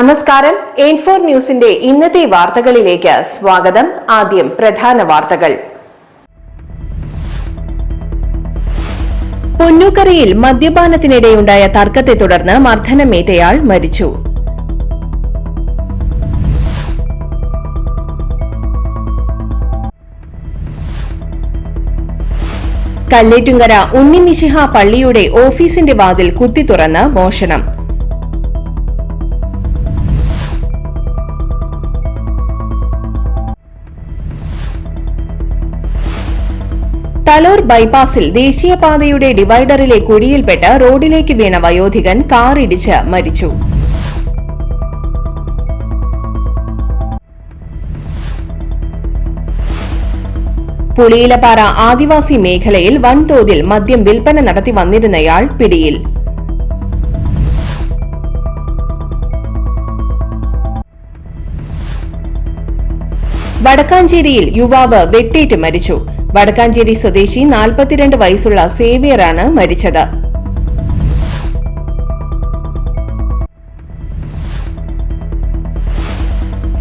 നമസ്കാരം. എയിൻ ഫോർ ന്യൂസിന്റെ ഇന്നത്തെ വാർത്തകളിലേക്ക് സ്വാഗതം. ആദ്യം പ്രധാന വാർത്തകൾ. പൊന്നൂക്കരയിൽ മദ്യപാനത്തിനിടെയുണ്ടായ തർക്കത്തെ തുടർന്ന് മർദ്ദനമേറ്റയാൾ മരിച്ചു. കല്ലേറ്റുങ്കര ഉണ്ണിമിശിഹ പള്ളിയുടെ ഓഫീസിന്റെ വാതിൽ കുത്തി തുറന്ന് മോഷണം. തലോർ ബൈപ്പാസിൽ ദേശീയപാതയുടെ ഡിവൈഡറിലെ കുഴിയിൽപ്പെട്ട് റോഡിലേക്ക് വീണ വയോധികൻ കാറിടിച്ച് മരിച്ചു. പുളിയിലപ്പാറ ആദിവാസി മേഖലയിൽ വൻതോതിൽ മദ്യം വിൽപ്പന നടത്തി വന്നിരുന്നയാൾ പിടിയിൽ. വടക്കാഞ്ചേരിയിൽ യുവാവ് വെട്ടേറ്റ് മരിച്ചു. വടക്കാഞ്ചേരി സ്വദേശി നാൽപ്പത്തിരണ്ട് വയസ്സുള്ള സേവിയറാണ് മരിച്ചത്.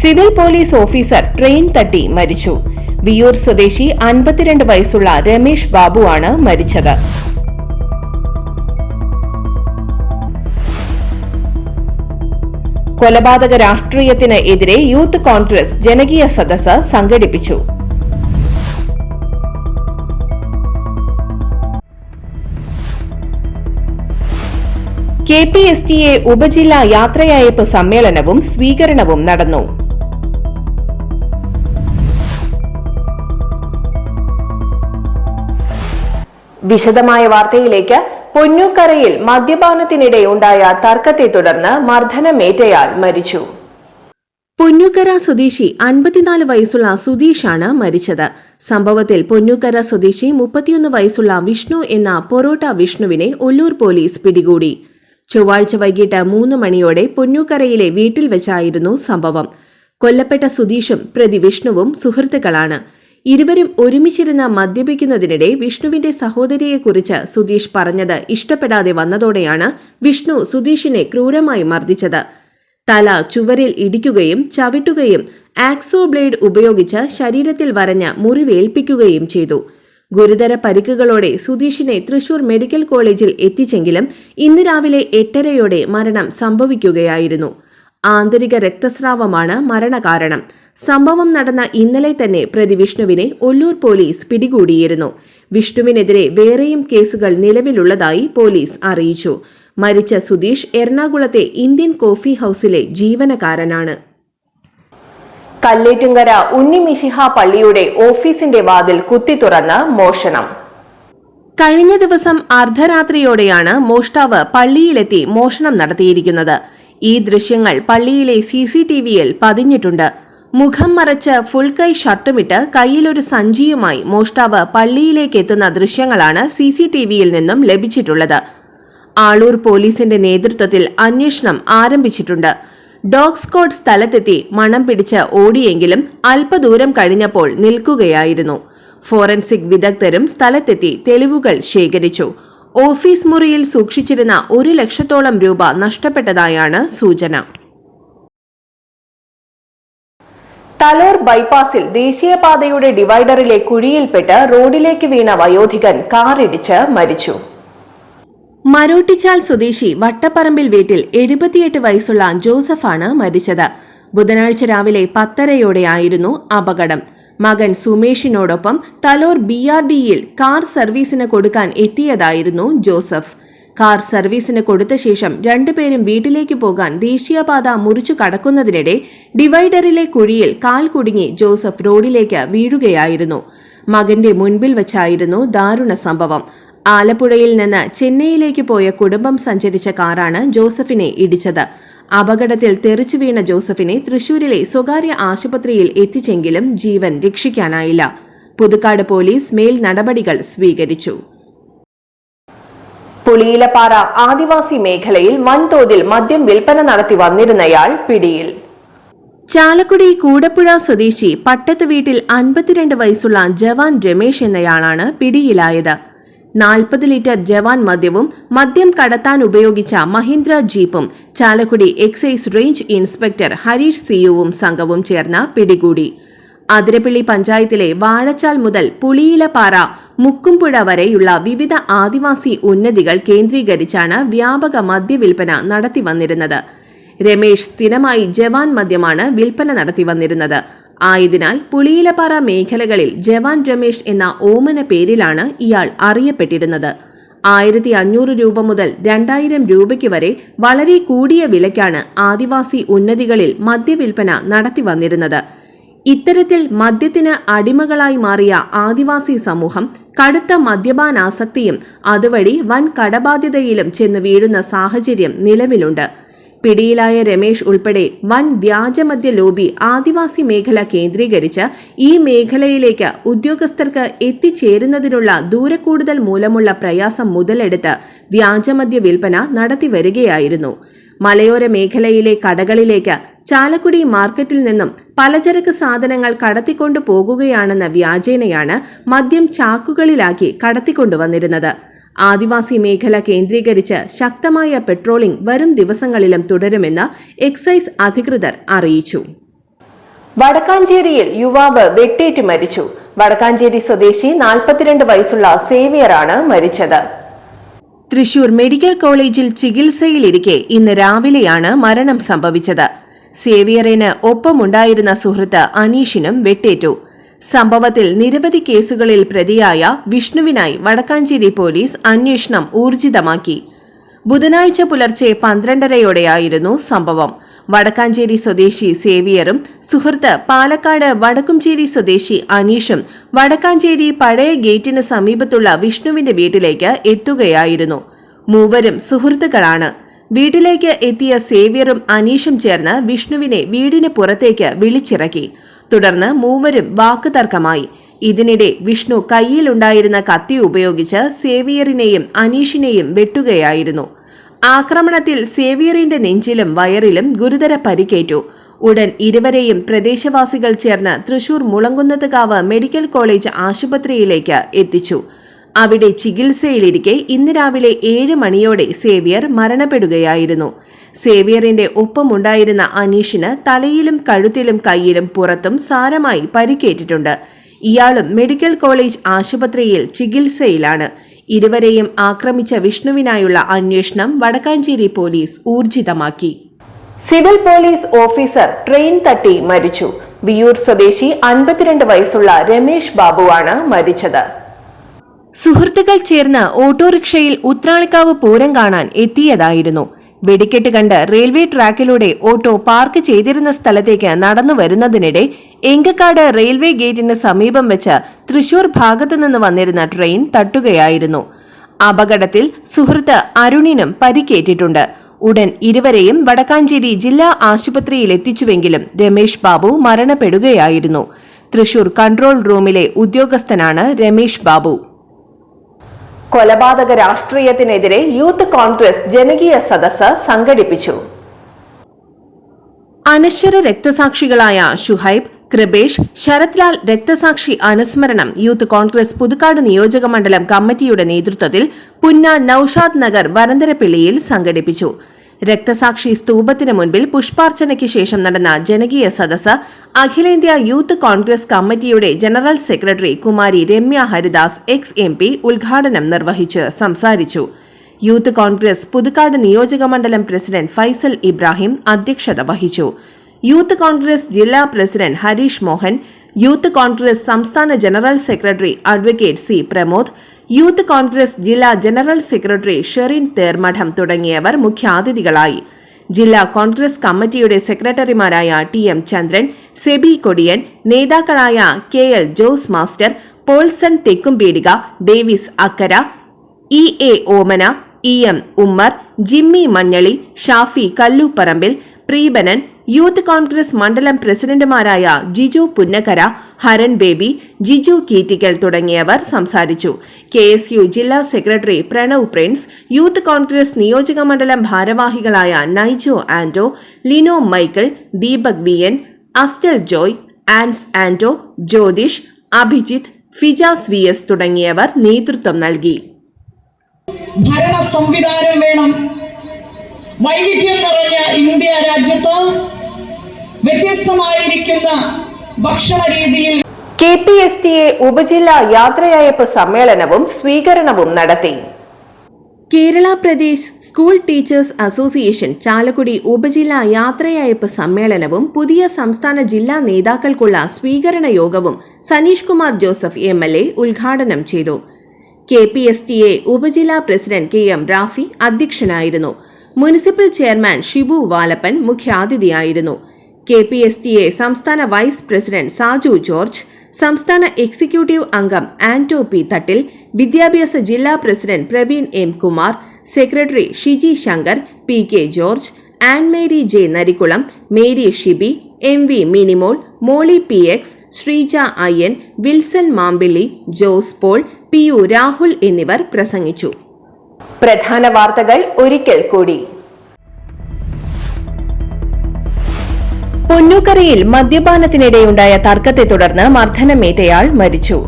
സിവിൽ പോലീസ് ഓഫീസർ ട്രെയിൻ തട്ടി മരിച്ചു. വിയൂർ സ്വദേശി അൻപത്തിരണ്ട് വയസ്സുള്ള രമേഷ് ബാബുവാണ് മരിച്ചത്. കൊലപാതക രാഷ്ട്രീയത്തിന് എതിരെ യൂത്ത് കോൺഗ്രസ് ജനകീയ സദസ്സ് സംഘടിപ്പിച്ചു. K P S T A ഉപജില്ലാ യാത്രയയപ്പ് സമ്മേളനവും സ്വീകരണവും നടന്നു. വിശദമായ വാർത്തയിലേക്ക് പൊന്നൂക്കരയിൽ മദ്യപാനത്തിനിടെ ഉണ്ടായ തർക്കത്തെ തുടർന്ന് മർദ്ദനമേറ്റയാൾ മരിച്ചു. പൊന്നൂക്കര സ്വദേശി അൻപത്തിനാല് വയസ്സുള്ള സുധീഷാണ് മരിച്ചത്. സംഭവത്തിൽ പൊന്നൂക്കര സ്വദേശി മുപ്പത്തിയൊന്ന് വയസ്സുള്ള വിഷ്ണു എന്ന പൊറോട്ട വിഷ്ണുവിനെ ഒല്ലൂർ പോലീസ് പിടികൂടി. ചൊവ്വാഴ്ച വൈകിട്ട് മൂന്ന് മണിയോടെ പൊന്നൂക്കരയിലെ വീട്ടിൽ വെച്ചായിരുന്നു സംഭവം. കൊല്ലപ്പെട്ട സുധീഷും പ്രതി വിഷ്ണുവും സുഹൃത്തുക്കളാണ്. ഇരുവരും ഒരുമിച്ചിരുന്ന് മദ്യപിക്കുന്നതിനിടെ വിഷ്ണുവിന്റെ സഹോദരിയെക്കുറിച്ച് സുധീഷ് പറഞ്ഞത് ഇഷ്ടപ്പെടാതെ വന്നതോടെയാണ് വിഷ്ണു സുധീഷിനെ ക്രൂരമായി മർദ്ദിച്ചത്. തല ചുവരിൽ ഇടിക്കുകയും ചവിട്ടുകയും ആക്സോ ബ്ലേഡ് ഉപയോഗിച്ച് ശരീരത്തിൽ വരഞ്ഞ് മുറിവേൽപ്പിക്കുകയും ചെയ്തു. ഗുരുതര പരിക്കുകളോടെ സുധീഷിനെ തൃശൂർ മെഡിക്കൽ കോളേജിൽ എത്തിച്ചെങ്കിലും ഇന്ന് രാവിലെ എട്ടരയോടെ മരണം സംഭവിക്കുകയായിരുന്നു. ആന്തരിക രക്തസ്രാവമാണ് മരണകാരണം. സംഭവം നടന്ന ഇന്നലെ തന്നെ പ്രതി വിഷ്ണുവിനെ ഒല്ലൂർ പോലീസ് പിടികൂടിയിരുന്നു. വിഷ്ണുവിനെതിരെ വേറെയും കേസുകൾ നിലവിലുള്ളതായി പോലീസ് അറിയിച്ചു. മരിച്ച സുധീഷ് എറണാകുളത്തെ ഇന്ത്യൻ കോഫി ഹൌസിലെ ജീവനക്കാരനാണ്. കല്ലേറ്റുങ്കര ഉണ്ണിമിശിഹ പള്ളിയുടെ ഓഫീസിന്റെ വാതിൽ കുത്തി തുറന്ന് മോഷണം. കഴിഞ്ഞ ദിവസം അർദ്ധരാത്രിയോടെയാണ് മോഷ്ടാവ് പള്ളിയിലെത്തി മോഷണം നടത്തിയിരിക്കുന്നത്. ഈ ദൃശ്യങ്ങൾ പള്ളിയിലെ സി സി ടി വിയിൽ പതിഞ്ഞിട്ടുണ്ട്. മുഖം മറച്ച് ഫുൾ കൈ ഷർട്ടുമിട്ട് കയ്യിലൊരു സഞ്ചിയുമായി മോഷ്ടാവ് പള്ളിയിലേക്ക് എത്തുന്ന ദൃശ്യങ്ങളാണ് സി സി ടി വിയിൽ നിന്നും ലഭിച്ചിട്ടുള്ളത്. ആളൂർ പോലീസിന്റെ നേതൃത്വത്തിൽ അന്വേഷണം ആരംഭിച്ചിട്ടുണ്ട്. ഡോഗ് സ്കോഡ് സ്ഥലത്തെത്തി മണം പിടിച്ച് ഓടിയെങ്കിലും അല്പദൂരം കഴിഞ്ഞപ്പോൾ നിൽക്കുകയായിരുന്നു. ഫോറൻസിക് വിദഗ്ധരും സ്ഥലത്തെത്തി തെളിവുകൾ ശേഖരിച്ചു. ഓഫീസ് മുറിയിൽ സൂക്ഷിച്ചിരുന്ന ഒരു ലക്ഷത്തോളം രൂപ നഷ്ടപ്പെട്ടതായാണ് സൂചന. തലോർ ബൈപ്പാസിൽ ദേശീയപാതയുടെ ഡിവൈഡറിലെ കുഴിയിൽപ്പെട്ട് റോഡിലേക്ക് വീണ വയോധികൻ കാറിടിച്ച് മരിച്ചു. മരോട്ടിച്ചാൽ സ്വദേശി വട്ടപ്പറമ്പിൽ വീട്ടിൽ എഴുപത്തിയെട്ട് വയസ്സുള്ള ജോസഫാണ് മരിച്ചത്. ബുധനാഴ്ച രാവിലെ പത്തരയോടെയായിരുന്നു അപകടം. മകൻ സുമേഷിനോടൊപ്പം തലോർ ബി ആർ ഡിയിൽ കാർ സർവീസിന് കൊടുക്കാൻ എത്തിയതായിരുന്നു ജോസഫ്. കാർ സർവീസിന് കൊടുത്ത ശേഷം രണ്ടുപേരും വീട്ടിലേക്ക് പോകാൻ ദേശീയപാത മുറിച്ചു കടക്കുന്നതിനിടെ ഡിവൈഡറിലെ കുഴിയിൽ കാൽ കുടുങ്ങി ജോസഫ് റോഡിലേക്ക് വീഴുകയായിരുന്നു. മകന്റെ മുൻപിൽ വച്ചായിരുന്നു ദാരുണ സംഭവം. ആലപ്പുഴയിൽ നിന്ന് ചെന്നൈയിലേക്ക് പോയ കുടുംബം സഞ്ചരിച്ച കാറാണ് ജോസഫിനെ ഇടിച്ചത്. അപകടത്തിൽ തെറിച്ചു വീണ ജോസഫിനെ തൃശൂരിലെ സ്വകാര്യ ആശുപത്രിയിൽ എത്തിച്ചെങ്കിലും ജീവൻ രക്ഷിക്കാനായില്ല. പുതുക്കാട് പോലീസ് മേൽ നടപടികൾ സ്വീകരിച്ചു. പുളിയിലപ്പാറ ആദിവാസി മേഖലയിൽ വൻതോതിൽ മദ്യം വിൽപ്പന നടത്തി വന്നിരുന്നയാൾ പിടിയിൽ. ചാലക്കുടി കൂടപ്പുഴ സ്വദേശി പട്ടത്ത് വീട്ടിൽ അൻപത്തിരണ്ട് വയസ്സുള്ള ജവാൻ രമേശ് എന്നയാളാണ് പിടിയിലായത്. നാൽപ്പത് ലിറ്റർ ജവാൻ മദ്യവും മദ്യം കടത്താൻ ഉപയോഗിച്ച Mahindra ജീപ്പും Chalakudy excise range inspector Harish സിയുവും സംഘവും ചേർന്ന് പിടികൂടി. അതിരപ്പിള്ളി പഞ്ചായത്തിലെ വാഴച്ചാൽ മുതൽ പുളിയിലപ്പാറ മുക്കുംപുഴ വരെയുള്ള വിവിധ ആദിവാസി ഉന്നതികൾ കേന്ദ്രീകരിച്ചാണ് വ്യാപക മദ്യവിൽപ്പന നടത്തി വന്നിരുന്നത് രമേശ് സ്ഥിരമായി ജവാൻ മദ്യമാണ് വിൽപ്പന നടത്തി വന്നിരുന്നത് ആയതിനാൽ പുളിയിലപ്പാറ മേഖലകളിൽ ജവാൻ രമേശ് എന്ന ഓമന പേരിലാണ് ഇയാൾ അറിയപ്പെട്ടിരുന്നത്. ആയിരത്തി അഞ്ഞൂറ് രൂപ മുതൽ രണ്ടായിരം രൂപയ്ക്ക് വരെ വളരെ കൂടിയ വിലയ്ക്കാണ് ആദിവാസി ഉന്നതികളിൽ മദ്യവിൽപ്പന നടത്തി വന്നിരുന്നത്. ഇത്തരത്തിൽ മദ്യത്തിന് അടിമകളായി മാറിയ ആദിവാസി സമൂഹം കടുത്ത മദ്യപാനാസക്തിയും അതുവഴി വൻ കടബാധ്യതയിലും ചെന്ന് വീഴുന്ന സാഹചര്യം നിലവിലുണ്ട്. പിടിയിലായ രമേശ് ഉൾപ്പെടെ വൻ വ്യാജമദ്യ ലോബി ആദിവാസി മേഖല കേന്ദ്രീകരിച്ച് ഈ മേഖലയിലേക്ക് ഉദ്യോഗസ്ഥർക്ക് എത്തിച്ചേരുന്നതിനുള്ള ദൂരക്കൂടുതൽ മൂലമുള്ള പ്രയാസം മുതലെടുത്ത് വ്യാജമദ്യ വിൽപ്പന നടത്തി വരികയായിരുന്നു. മലയോര മേഖലയിലെ കടകളിലേക്ക് ചാലക്കുടി മാർക്കറ്റിൽ നിന്നും പലചരക്ക് സാധനങ്ങൾ കടത്തിക്കൊണ്ടു പോകുകയാണെന്ന വ്യാജേനയാണ് മദ്യം ചാക്കുകളിലാക്കി കടത്തിക്കൊണ്ടുവന്നിരുന്നത് ആദിവാസി മേഖല കേന്ദ്രീകരിച്ച് ശക്തമായ പെട്രോളിംഗ് വരും ദിവസങ്ങളിലും തുടരുമെന്ന് എക്സൈസ് അധികൃതർ അറിയിച്ചു. വടക്കാഞ്ചേരിയിൽ യുവാവ് വെട്ടേറ്റ് മരിച്ചു. വടക്കാഞ്ചേരി സ്വദേശി നാൽപ്പത്തിരണ്ട് വയസ്സുള്ള സേവിയറാണ് മരിച്ചത്. തൃശൂർ മെഡിക്കൽ കോളേജിൽ ചികിത്സയിലിരിക്കെ ഇന്ന് രാവിലെയാണ് മരണം സംഭവിച്ചത്. സേവിയറിന് ഒപ്പമുണ്ടായിരുന്ന സുഹൃത്ത് അനീഷിനും വെട്ടേറ്റു. സംഭവത്തിൽ നിരവധി കേസുകളിൽ പ്രതിയായ വിഷ്ണുവിനായി വടക്കാഞ്ചേരി പോലീസ് അന്വേഷണം ഊർജിതമാക്കി. ബുധനാഴ്ച പുലർച്ചെ പന്ത്രണ്ടരയോടെയായിരുന്നു സംഭവം. വടക്കാഞ്ചേരി സ്വദേശി സേവിയറും സുഹൃത്ത് പാലക്കാട് വടക്കുംചേരി സ്വദേശി അനീഷും വടക്കാഞ്ചേരി പഴയ ഗേറ്റിന് സമീപത്തുള്ള വിഷ്ണുവിന്റെ വീട്ടിലേക്ക് എത്തുകയായിരുന്നു. മൂവരും സുഹൃത്തുക്കളാണ്. വീട്ടിലേക്ക് എത്തിയ സേവ്യറും അനീഷും ചേർന്ന് വിഷ്ണുവിനെ വീടിന് പുറത്തേക്ക് വിളിച്ചിറക്കി. തുടർന്ന് മൂവരും വാക്കുതർക്കമായി. ഇതിനിടെ വിഷ്ണു കയ്യിലുണ്ടായിരുന്ന കത്തി ഉപയോഗിച്ച് സേവിയറിനെയും അനീഷിനെയും വെട്ടുകയായിരുന്നു. ആക്രമണത്തിൽ സേവിയറിന്റെ നെഞ്ചിലും വയറിലും ഗുരുതര പരിക്കേറ്റു. ഉടൻ ഇരുവരെയും പ്രദേശവാസികൾ ചേർന്ന് തൃശൂർ മുളങ്കുന്നത്തുകാവ് മെഡിക്കൽ കോളേജ് ആശുപത്രിയിലേക്ക് എത്തിച്ചു. അവിടെ ചികിത്സയിലിരിക്കെ ഇന്ന് രാവിലെ ഏഴ് മണിയോടെ സേവിയർ മരണപ്പെടുകയായിരുന്നു. സേവിയറിന്റെ ഒപ്പമുണ്ടായിരുന്ന അനീഷിന് തലയിലും കഴുത്തിലും കൈയിലും പുറത്തും സാരമായി പരിക്കേറ്റിട്ടുണ്ട്. ഇയാളും മെഡിക്കൽ കോളേജ് ആശുപത്രിയിൽ ചികിത്സയിലാണ്. ഇരുവരെയും ആക്രമിച്ച വിഷ്ണുവിനായുള്ള അന്വേഷണം വടക്കാഞ്ചേരി പോലീസ് ഊർജിതമാക്കി. സിവിൽ പോലീസ് ഓഫീസർ ട്രെയിൻ തട്ടി മരിച്ചു. വിയൂർ സ്വദേശി അൻപത്തിരണ്ട് വയസ്സുള്ള രമേഷ് ബാബുവാണ് മരിച്ചത്. സുഹൃത്തുക്കൾ ചേർന്ന് ഓട്ടോറിക്ഷയിൽ ഉത്രാളിക്കാവ് പൂരം കാണാൻ എത്തിയതായിരുന്നു. വെടിക്കെട്ട് കണ്ട് റെയിൽവേ ട്രാക്കിലൂടെ ഓട്ടോ പാർക്ക് ചെയ്തിരുന്ന സ്ഥലത്തേക്ക് നടന്നു വരുന്നതിനിടെ എങ്കക്കാട് റെയിൽവേ ഗേറ്റിന് സമീപം വെച്ച് തൃശൂർ ഭാഗത്തു നിന്ന് വന്നിരുന്ന ട്രെയിൻ തട്ടുകയായിരുന്നു. അപകടത്തിൽ സുഹൃത്ത് അരുണിനും പരിക്കേറ്റിട്ടുണ്ട്. ഉടൻ ഇരുവരെയും വടക്കാഞ്ചേരി ജില്ലാ ആശുപത്രിയിൽ എത്തിച്ചുവെങ്കിലും രമേഷ് ബാബു മരണപ്പെടുകയായിരുന്നു. തൃശൂർ കൺട്രോൾ റൂമിലെ ഉദ്യോഗസ്ഥനാണ് രമേഷ് ബാബു. കൊലപാതക രാഷ്ട്രീയത്തിനെതിരെ യൂത്ത് കോൺഗ്രസ് ജനകീയ സദസ്സ് സംഘടിപ്പിച്ചു. അനശ്വര രക്തസാക്ഷികളായ ഷുഹൈബ് കൃപേഷ് ശരത്ലാൽ രക്തസാക്ഷി അനുസ്മരണം യൂത്ത് കോൺഗ്രസ് പുതുക്കാട് നിയോജക മണ്ഡലം കമ്മിറ്റിയുടെ നേതൃത്വത്തിൽ പുന്ന നൌഷാദ് നഗർ വരന്തരപ്പിള്ളിയിൽ സംഘടിപ്പിച്ചു. രക്തസാക്ഷി സ്തൂപത്തിന് മുൻപിൽ പുഷ്പാർച്ചനയ്ക്ക് ശേഷം നടന്ന ജനകീയ സദസ് അഖിലേന്ത്യാ യൂത്ത് കോൺഗ്രസ് കമ്മിറ്റിയുടെ general secretary Kumari Ramya Haridas ex M P ഉദ്ഘാടനം നിർവഹിച്ച് സംസാരിച്ചു. യൂത്ത് കോൺഗ്രസ് പുതുക്കാട് നിയോജക മണ്ഡലം പ്രസിഡന്റ് ഫൈസൽ ഇബ്രാഹിം അധ്യക്ഷത വഹിച്ചു. യൂത്ത് കോൺഗ്രസ് ജില്ലാ പ്രസിഡന്റ് ഹരീഷ് മോഹൻ യൂത്ത് കോൺഗ്രസ് സംസ്ഥാന general secretary advocate C Pramod youth Congress ജില്ലാ ജനറൽ സെക്രട്ടറി ഷെറിൻ തേർമഠം തുടങ്ങിയവർ മുഖ്യാതിഥികളായി. ജില്ലാ കോൺഗ്രസ് കമ്മിറ്റിയുടെ സെക്രട്ടറിമാരായ ടി എം ചന്ദ്രൻ സെബി കൊടിയൻ നേതാക്കളായ K L Jose master Polson Thekkumpeedika Davis Akkara E A Omana E M Ummer Jimmy Manjali Shafi Kalluparambil Preebanan youth Congress മണ്ഡലം പ്രസിഡന്റുമാരായ ജിജു പുന്നക്കര ഹരൻ ബേബി ജിജു കീറ്റിക്കൽ തുടങ്ങിയവർ സംസാരിച്ചു. കെ എസ് യു ജില്ലാ സെക്രട്ടറി പ്രണവ് പ്രിൻസ് യൂത്ത് കോൺഗ്രസ് നിയോജക മണ്ഡലം ഭാരവാഹികളായ നൈജോ ആന്റോ ലിനോ മൈക്കിൾ ദീപക് ബിയൻ അസ്റ്റൽ ജോയ് ആൻസ് ആന്റോ ജ്യോതിഷ് അഭിജിത്ത് ഫിജാസ് വി എസ് തുടങ്ങിയവർ നേതൃത്വം നൽകി. ഭരണ സംവിധാനം വേണം. വൈവിധ്യം നിറഞ്ഞ ഇന്ത്യ രാജ്യത്ത് വ്യത്യസ്തമായിരിക്കുന്ന ഭക്ഷണ രീതിയിൽ K P S T A ഉപജില്ലാ യാത്രയയപ്പ് സമ്മേളനവും സ്വീകരണവും നടത്തി. Kerala Pradesh school teachers association Chalakudy ഉപജില്ലാ യാത്രയയപ്പ് സമ്മേളനവും പുതിയ സംസ്ഥാന ജില്ലാ നേതാക്കൾക്കുള്ള സ്വീകരണ യോഗവും Saneesh Kumar Joseph M L A ഉദ്ഘാടനം ചെയ്തു. K P S T A ഉപജില്ലാ പ്രസിഡന്റ് കെ എം റാഫി അധ്യക്ഷനായിരുന്നു. Municipal chairman Shibu Valappan മുഖ്യാതിഥിയായിരുന്നു. K P S T A സംസ്ഥാന വൈസ് പ്രസിഡന്റ് സാജു ജോർജ് സംസ്ഥാന എക്സിക്യൂട്ടീവ് അംഗം ആന്റോ പി തട്ടിൽ വിദ്യാഭ്യാസ ജില്ലാ president Praveen M Kumar secretary Shiji Shankar P K George Ann Mary J Narikkulam Mary Shibi M V Minimol Molly P X Sreeja Ayyan Wilson Mampilly Jose Paul P U Rahul എന്നിവർ പ്രസംഗിച്ചു. പ്രധാന വാർത്തകൾ ഒരിക്കൽ കൂടി. പൊന്നൂക്കരയിൽ മദ്യപാനത്തിനിടെയുണ്ടായ തർക്കത്തെ തുടർന്ന് മർദ്ദനമേറ്റയാൾ മരിച്ചു.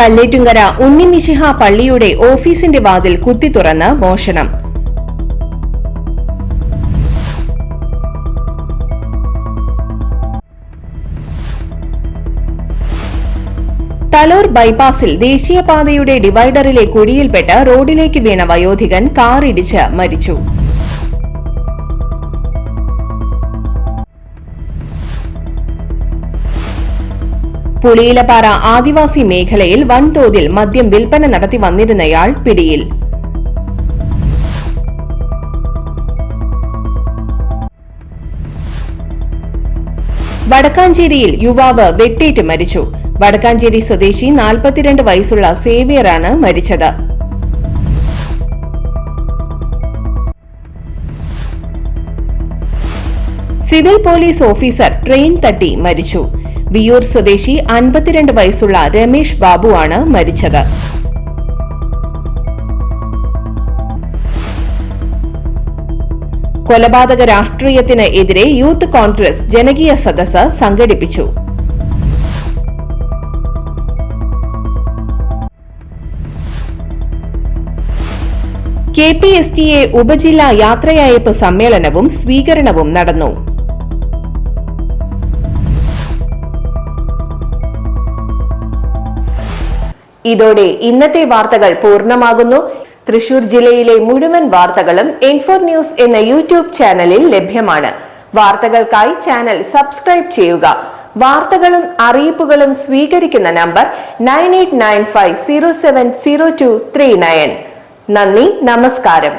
കല്ലേറ്റുങ്കര ഉണ്ണിമിശിഹ പള്ളിയുടെ ഓഫീസിന്റെ വാതിൽ കുത്തി തുറന്ന് മോഷണം. തലോർ ബൈപ്പാസിൽ ദേശീയപാതയുടെ ഡിവൈഡറിലെ കുഴിയിൽപ്പെട്ട് റോഡിലേക്ക് വീണ വയോധികൻ കാറിടിച്ച് മരിച്ചു. പുളിയിലപ്പാറ ആദിവാസി മേഖലയിൽ വൻതോതിൽ മദ്യം വിൽപ്പന നടത്തി വന്നിരുന്നയാൾ പിടിയിൽ. വടക്കാഞ്ചേരിയിൽ യുവാവ് വെട്ടേറ്റ് മരിച്ചു. വടക്കാഞ്ചേരി സ്വദേശി നാൽപ്പത്തിരണ്ട് വയസ്സുള്ള സേവിയറാണ് മരിച്ചത്. സിവിൽ പോലീസ് ഓഫീസർ ട്രെയിൻ തട്ടി മരിച്ചു. വിയൂർ സ്വദേശി അൻപത്തിരണ്ട് വയസ്സുള്ള രമേഷ് ബാബുവാണ് മരിച്ചത്. കൊലപാതക രാഷ്ട്രീയത്തിന് എതിരെ യൂത്ത് കോൺഗ്രസ് ജനകീയ സദസ്സ് സംഘടിപ്പിച്ചു. K P S T A ഉപജില്ലാ യാത്രയയപ്പ് സമ്മേളനവും സ്വീകരണവും നടന്നു. ഇതോടെ ഇന്നത്തെ വാർത്തകൾ പൂർണമാകുന്നു. തൃശൂർ ജില്ലയിലെ മുഴുവൻ വാർത്തകളും എൻഫോർ ന്യൂസ് എന്ന യൂട്യൂബ് ചാനലിൽ ലഭ്യമാണ്. വാർത്തകൾക്കായി ചാനൽ സബ്സ്ക്രൈബ് ചെയ്യുക. വാർത്തകളും അറിയിപ്പുകളും സ്വീകരിക്കുന്ന number nine eight nine five zero seven zero two three nine. നന്ദി നമസ്കാരം.